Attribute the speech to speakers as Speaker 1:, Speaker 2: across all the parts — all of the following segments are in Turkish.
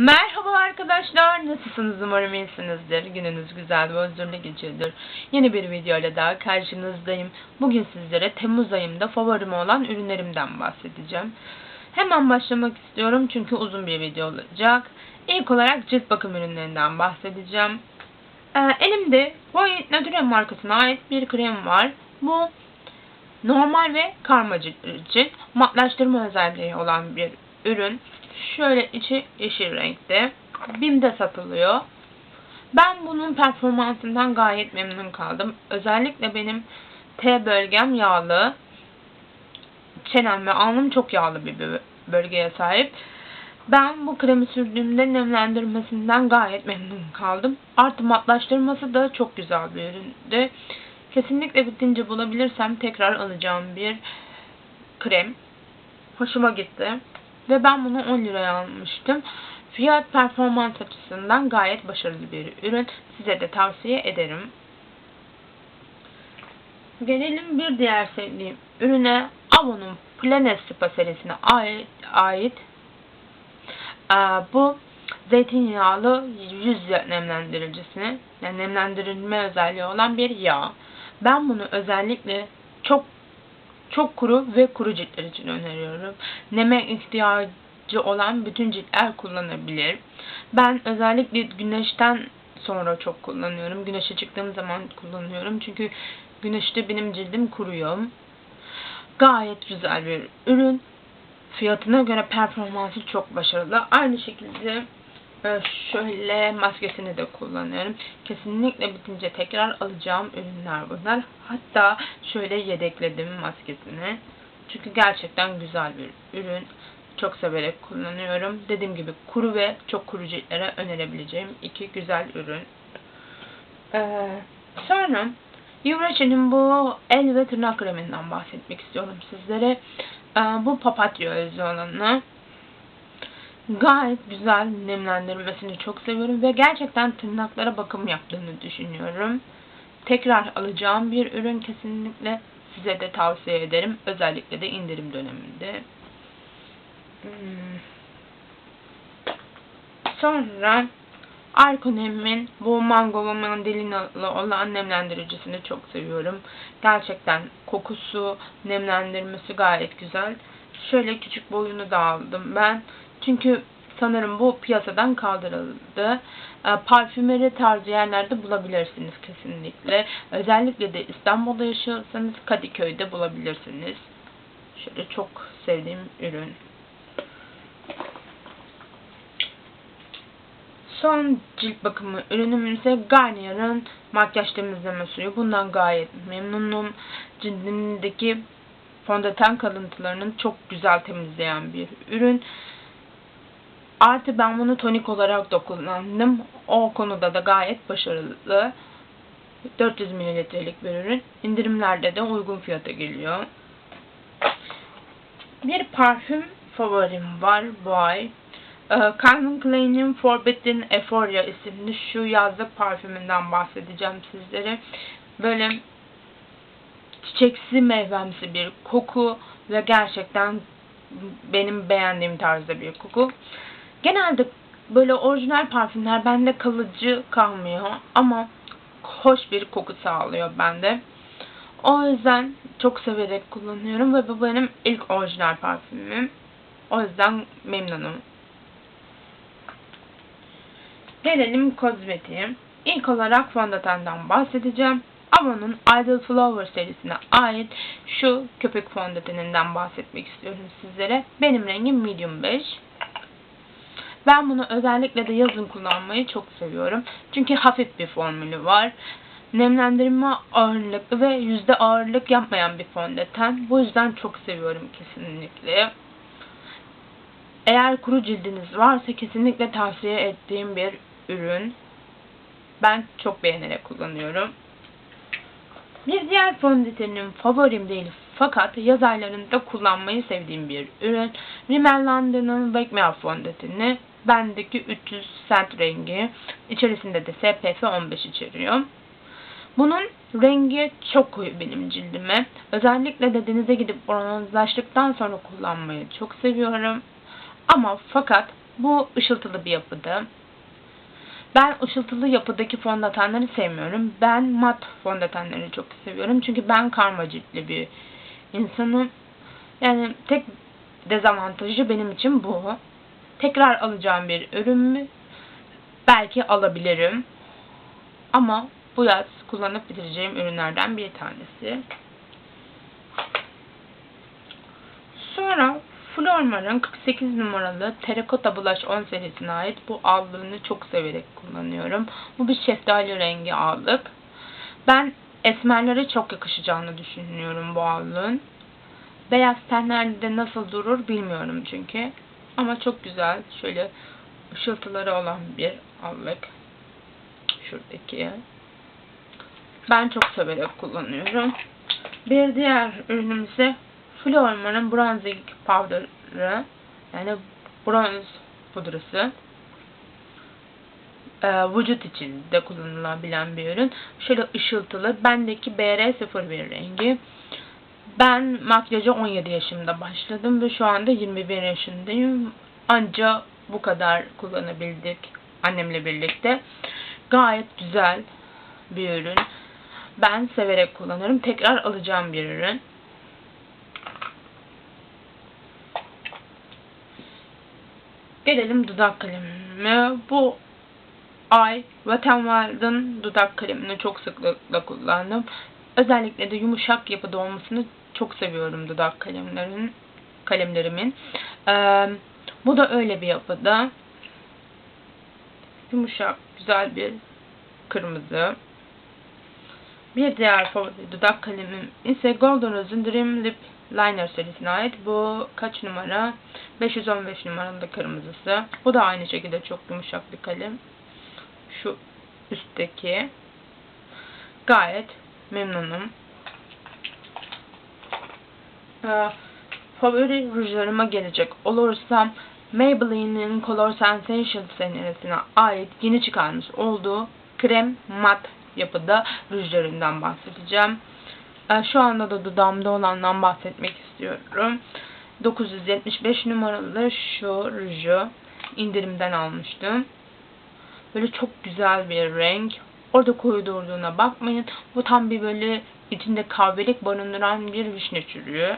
Speaker 1: Merhaba arkadaşlar, nasılsınız? Umarım iyisinizdir. Gününüz güzel ve huzurlu geçiyordur. Yeni bir video ile daha karşınızdayım. Bugün sizlere Temmuz ayımda favorim olan ürünlerimden bahsedeceğim. Hemen başlamak istiyorum çünkü uzun bir video olacak. İlk olarak cilt bakım ürünlerinden bahsedeceğim. Ee, elimde Void Nature markasına ait bir krem var. Bu normal ve karma için matlaştırma özelliği olan bir ürün. Şöyle içi yeşil renkte. BİM'de satılıyor. Ben bunun performansından gayet memnun kaldım. Özellikle benim T bölgem yağlı. Çenem ve alnım çok yağlı bir bö- bölgeye sahip. Ben bu kremi sürdüğümde nemlendirmesinden gayet memnun kaldım. Artı matlaştırması da çok güzel bir üründü. Kesinlikle bitince bulabilirsem tekrar alacağım bir krem. Hoşuma gitti. Ve ben bunu 10 liraya almıştım. Fiyat performans açısından gayet başarılı bir ürün. Size de tavsiye ederim. Gelelim bir diğer sevdiğim ürüne. Avon'un Planet Spa serisine ait, ait Ee, bu zeytinyağlı yüz nemlendiricisine yani nemlendirilme özelliği olan bir yağ. Ben bunu özellikle çok çok kuru ve kuru ciltler için öneriyorum. Neme ihtiyacı olan bütün ciltler kullanabilir. Ben özellikle güneşten sonra çok kullanıyorum. Güneşe çıktığım zaman kullanıyorum. Çünkü güneşte benim cildim kuruyor. Gayet güzel bir ürün. Fiyatına göre performansı çok başarılı. Aynı şekilde şöyle maskesini de kullanıyorum. Kesinlikle bitince tekrar alacağım ürünler bunlar. Hatta şöyle yedekledim maskesini. Çünkü gerçekten güzel bir ürün. Çok severek kullanıyorum. Dediğim gibi kuru ve çok kuru ciltlere önerebileceğim iki güzel ürün. Ee, sonra Yuvreç'in bu el ve tırnak kreminden bahsetmek istiyorum sizlere. Ee, bu papatya özü olanı gayet güzel nemlendirmesini çok seviyorum ve gerçekten tırnaklara bakım yaptığını düşünüyorum. Tekrar alacağım bir ürün kesinlikle size de tavsiye ederim. Özellikle de indirim döneminde. Hmm. Sonra Arkonem'in bu mango ve mandalinalı olan nemlendiricisini çok seviyorum. Gerçekten kokusu, nemlendirmesi gayet güzel. Şöyle küçük boyunu da aldım ben. Çünkü sanırım bu piyasadan kaldırıldı. E, parfümeri tarzı yerlerde bulabilirsiniz kesinlikle. Özellikle de İstanbul'da yaşıyorsanız Kadıköy'de bulabilirsiniz. Şöyle çok sevdiğim ürün. Son cilt bakımı ürünüm ise Garnier'ın makyaj temizleme suyu. Bundan gayet memnunum. Cildimdeki fondöten kalıntılarının çok güzel temizleyen bir ürün. Artı ben bunu tonik olarak da kullandım. O konuda da gayet başarılı. 400 mililitrelik bir ürün. İndirimlerde de uygun fiyata geliyor. Bir parfüm favorim var bu ay. Ee, Calvin Klein'in Forbidden Euphoria isimli şu yazlık parfümünden bahsedeceğim sizlere. Böyle çiçeksi meyvemsi bir koku ve gerçekten benim beğendiğim tarzda bir koku. Genelde böyle orijinal parfümler bende kalıcı kalmıyor ama hoş bir koku sağlıyor bende. O yüzden çok severek kullanıyorum ve bu benim ilk orijinal parfümüm. O yüzden memnunum. Gelelim kozmetiğe. İlk olarak fondötenden bahsedeceğim. Avon'un Idle Flower serisine ait şu köpük fondöteninden bahsetmek istiyorum sizlere. Benim rengim medium 5. Ben bunu özellikle de yazın kullanmayı çok seviyorum. Çünkü hafif bir formülü var. Nemlendirme ağırlıklı ve yüzde ağırlık yapmayan bir fondöten. Bu yüzden çok seviyorum kesinlikle. Eğer kuru cildiniz varsa kesinlikle tavsiye ettiğim bir ürün. Ben çok beğenerek kullanıyorum. Bir diğer fondötenim favorim değil fakat yaz aylarında kullanmayı sevdiğim bir ürün. Rimmel London'ın Wake Me Up fondöteni. Bendeki 300 cent rengi. İçerisinde de SPF 15 içeriyor. Bunun rengi çok koyu benim cildime. Özellikle de denize gidip bronzlaştıktan sonra kullanmayı çok seviyorum. Ama fakat Bu ışıltılı bir yapıda. Ben ışıltılı yapıdaki fondötenleri sevmiyorum. Ben mat fondötenleri çok seviyorum. Çünkü ben karma ciltli bir insanım. Yani tek dezavantajı benim için bu. Tekrar alacağım bir ürün mü? Belki alabilirim. Ama bu yaz kullanıp bitireceğim ürünlerden bir tanesi. Sonra Flormar'ın 48 numaralı Terracotta Blush 10 serisine ait bu allığını çok severek kullanıyorum. Bu bir şeftali rengi allık. Ben esmerlere çok yakışacağını düşünüyorum bu allığın. Beyaz tenlerde nasıl durur bilmiyorum çünkü. Ama çok güzel. Şöyle ışıltıları olan bir allık. Şuradaki. Ben çok severek kullanıyorum. Bir diğer ürünüm ise Flormar'ın Bronzing Powder'ı. Yani bronz pudrası. Ee, vücut için de kullanılabilen bir ürün. Şöyle ışıltılı. Bendeki BR01 rengi. Ben makyaja 17 yaşımda başladım ve şu anda 21 yaşındayım. Anca bu kadar kullanabildik annemle birlikte. Gayet güzel bir ürün. Ben severek kullanırım. Tekrar alacağım bir ürün. Gelelim dudak kalemime. Bu ay Wet n Wild'ın dudak kalemini çok sıklıkla kullandım. Özellikle de yumuşak yapıda olmasını çok seviyorum dudak kalemlerin kalemlerimin. Ee, bu da öyle bir yapıda. Yumuşak, güzel bir kırmızı. Bir diğer favori dudak kalemim ise Golden Rose'un Dream Lip Liner serisine ait. Bu kaç numara? 515 numaralı kırmızısı. Bu da aynı şekilde çok yumuşak bir kalem. Şu üstteki. Gayet memnunum. Ee, favori rujlarıma gelecek olursam Maybelline'in Color Sensation serisine ait yeni çıkarmış olduğu krem mat yapıda rujlarından bahsedeceğim. Ee, şu anda da dudağımda olandan bahsetmek istiyorum. 975 numaralı şu ruju indirimden almıştım. Böyle çok güzel bir renk. Orada koyu durduğuna bakmayın. Bu tam bir böyle içinde kahvelik barındıran bir vişne çürüğü.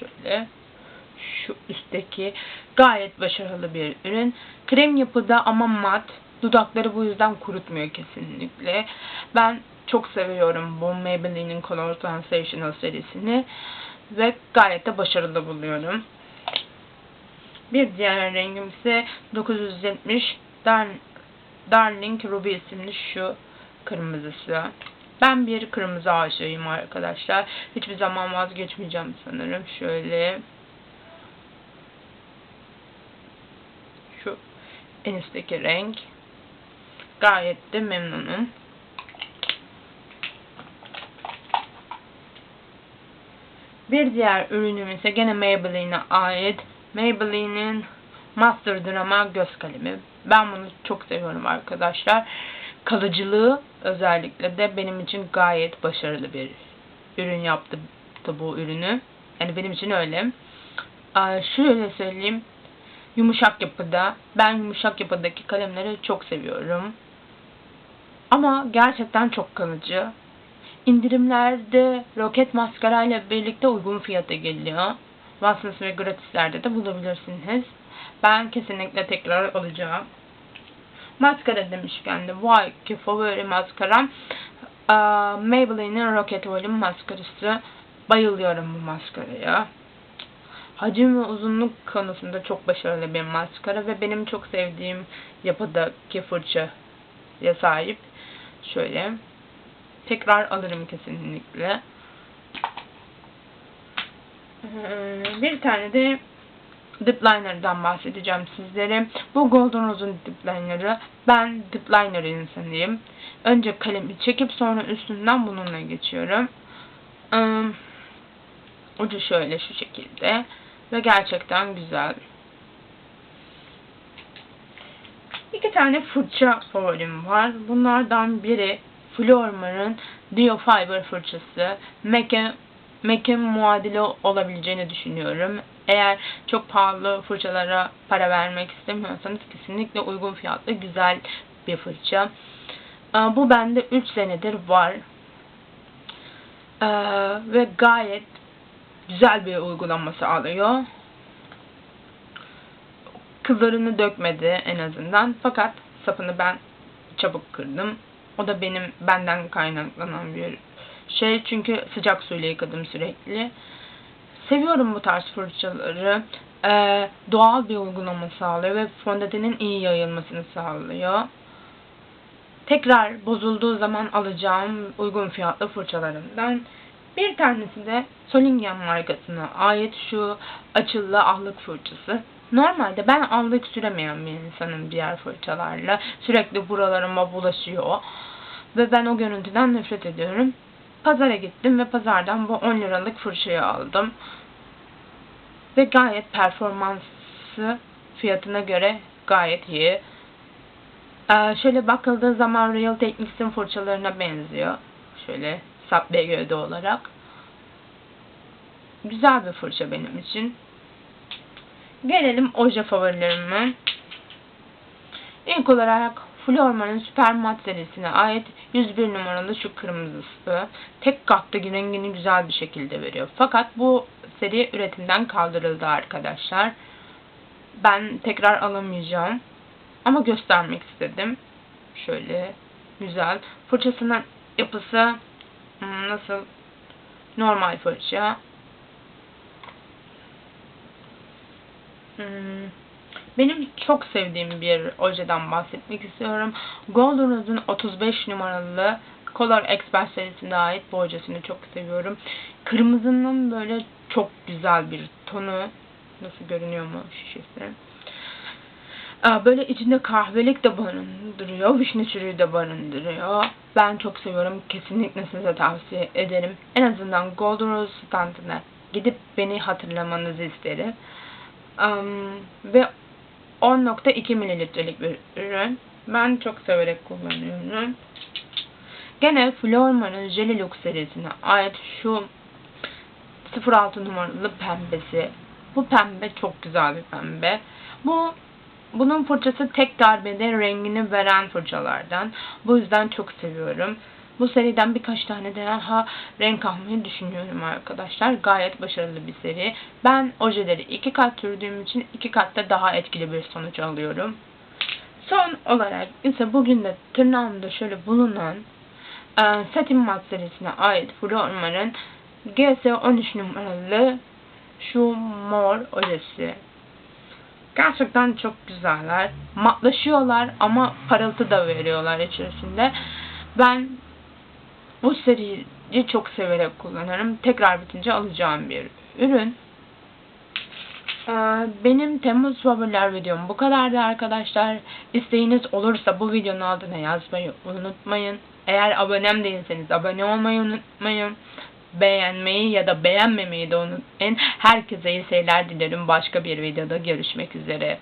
Speaker 1: Şöyle şu üstteki gayet başarılı bir ürün. Krem yapıda ama mat. Dudakları bu yüzden kurutmuyor kesinlikle. Ben çok seviyorum bu Maybelline'in Color Sensational serisini. Ve gayet de başarılı buluyorum. Bir diğer rengim ise 970 Dar Darling Ruby isimli şu kırmızısı. Ben bir kırmızı aşığıyım arkadaşlar. Hiçbir zaman vazgeçmeyeceğim sanırım. Şöyle şu en üstteki renk. Gayet de memnunum. Bir diğer ürünüm ise gene Maybelline'e ait Maybelline'in Master Drama göz kalemi. Ben bunu çok seviyorum arkadaşlar. Kalıcılığı özellikle de benim için gayet başarılı bir ürün yaptı bu ürünü. Yani benim için öyle. Şöyle söyleyeyim. Yumuşak yapıda. Ben yumuşak yapıdaki kalemleri çok seviyorum. Ama gerçekten çok kalıcı. İndirimlerde roket maskara ile birlikte uygun fiyata geliyor. Watsons ve gratislerde de bulabilirsiniz. Ben kesinlikle tekrar alacağım. Maskara demişken de bu ayki favori maskaram Maybelline'in Rocket Volume maskarası. Bayılıyorum bu maskaraya. Hacim ve uzunluk konusunda çok başarılı bir maskara ve benim çok sevdiğim yapıdaki fırçaya sahip. Şöyle. Tekrar alırım kesinlikle. Bir tane de dip liner'dan bahsedeceğim sizlere. Bu Golden Rose'un dip. Ben dip liner insanıyım. Önce kalemi çekip sonra üstünden bununla geçiyorum. Ucu şöyle şu şekilde. Ve gerçekten güzel. İki tane fırça favorim var. Bunlardan biri Flormar'ın Dio Fiber fırçası. MAC'e MAC'in muadili olabileceğini düşünüyorum. Eğer çok pahalı fırçalara para vermek istemiyorsanız kesinlikle uygun fiyatlı güzel bir fırça. Ee, Bu bende 3 senedir var. Ee, Ve gayet güzel bir uygulama sağlıyor. Kızlarını dökmedi en azından. Fakat sapını ben çabuk kırdım. O da benim benden kaynaklanan bir şey. Çünkü sıcak suyla yıkadım sürekli. Seviyorum bu tarz fırçaları. Ee, doğal bir uygulama sağlıyor ve fondötenin iyi yayılmasını sağlıyor. Tekrar bozulduğu zaman alacağım uygun fiyatlı fırçalarımdan. Bir tanesi de Solingen markasına ait şu açılı ahlık fırçası. Normalde ben allık süremeyen bir insanım diğer fırçalarla. Sürekli buralarıma bulaşıyor. Ve ben o görüntüden nefret ediyorum. Pazara gittim ve pazardan bu 10 liralık fırçayı aldım. Ve gayet performansı fiyatına göre gayet iyi. Ee, şöyle bakıldığı zaman Real Techniques'in fırçalarına benziyor. Şöyle sap gövde olarak. Güzel bir fırça benim için. Gelelim oje favorilerime. İlk olarak Florman'ın Süper Mat serisine ait 101 numaralı şu kırmızısı. Tek katlı rengini güzel bir şekilde veriyor. Fakat bu seri üretimden kaldırıldı arkadaşlar. Ben tekrar alamayacağım. Ama göstermek istedim. Şöyle güzel. Fırçasının yapısı hmm, nasıl? Normal fırça. Hmm, Benim çok sevdiğim bir ojeden bahsetmek istiyorum. Golden Rose'un 35 numaralı Color Expert serisine ait bu ojesini çok seviyorum. Kırmızının böyle çok güzel bir tonu. Nasıl görünüyor mu şişesi? Böyle içinde kahvelik de barındırıyor, vişne çürüğü de barındırıyor. Ben çok seviyorum. Kesinlikle size tavsiye ederim. En azından Golden Rose standına gidip beni hatırlamanızı isterim. Am, ve 10.2 mililitrelik bir ürün. Ben çok severek kullanıyorum. Gene Florman'ın Jelly Look serisine ait şu 06 numaralı pembesi. Bu pembe çok güzel bir pembe. Bu bunun fırçası tek darbede rengini veren fırçalardan. Bu yüzden çok seviyorum. Bu seriden birkaç tane daha renk almayı düşünüyorum arkadaşlar. Gayet başarılı bir seri. Ben ojeleri iki kat sürdüğüm için iki katta daha etkili bir sonuç alıyorum. Son olarak ise bugün de tırnağımda şöyle bulunan e, Satin Mat serisine ait Flormar'ın GS13 numaralı şu mor ojesi. Gerçekten çok güzeller. Matlaşıyorlar ama parıltı da veriyorlar içerisinde. Ben bu seriyi çok severek kullanırım. Tekrar bitince alacağım bir ürün. Ee, Benim Temmuz favoriler videom bu kadardı arkadaşlar. İsteğiniz olursa bu videonun altına yazmayı unutmayın. Eğer abonem değilseniz abone olmayı unutmayın. Beğenmeyi ya da beğenmemeyi de unutmayın. Herkese iyi seyirler dilerim. Başka bir videoda görüşmek üzere.